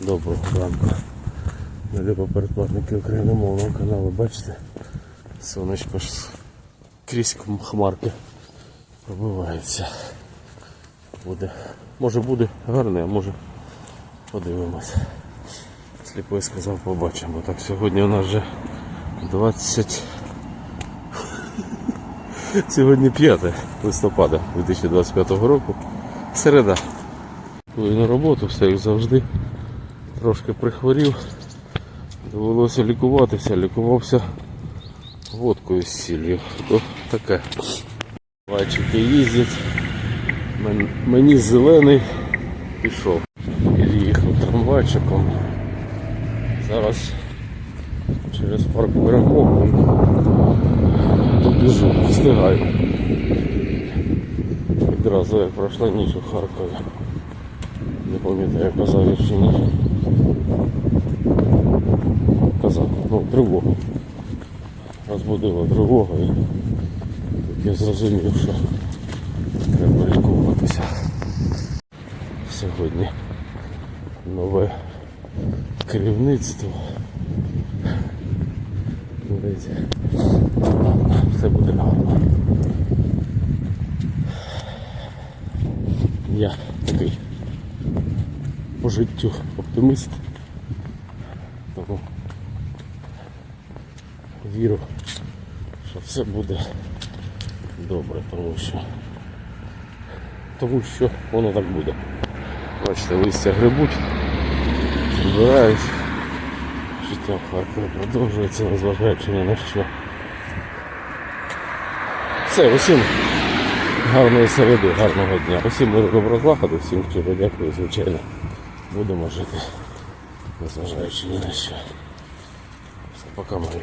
Доброго ранку. Наліпо передплатники україномовного каналу, бачите? Сонечко ж крізь хмарки пробивається. Буде. Може буде гарне, а може подивимось. Сліпой сказав, побачимо. Так, сьогодні у нас вже 20. Сьогодні 5 листопада 2025 року. Середа. Коли на роботу, все як завжди. Трошки прихворів. Довелося лікуватися, лікувався водкою з сіллю. То таке. Бачики їздять. Мені зелений пішов. Під'їхав трамвайчиком. Зараз через парк перемог побіжу, встигаю. Відразу як пройшла ніч у Харкові. Не пам'ятаю, казав я чи ні. Казав, ну, тривогу. Розбудила тривога і тут я зрозумів, що треба лікуватися. Сьогодні нове керівництво. Ладно, Все буде гарно. Я такий по життю оптиміст. Тому вірю, що все буде добре, тому що тому що воно так буде. Бачите, листя грибуть, збирають. Життя в Харкові продовжується, незважаючи ні на що. Все, усім гарної середи, гарного дня. Усім миру доброго заходу, всім щиро дякую, звичайно. Будемо жити, незважаючи ні на що. Все, пока, мої.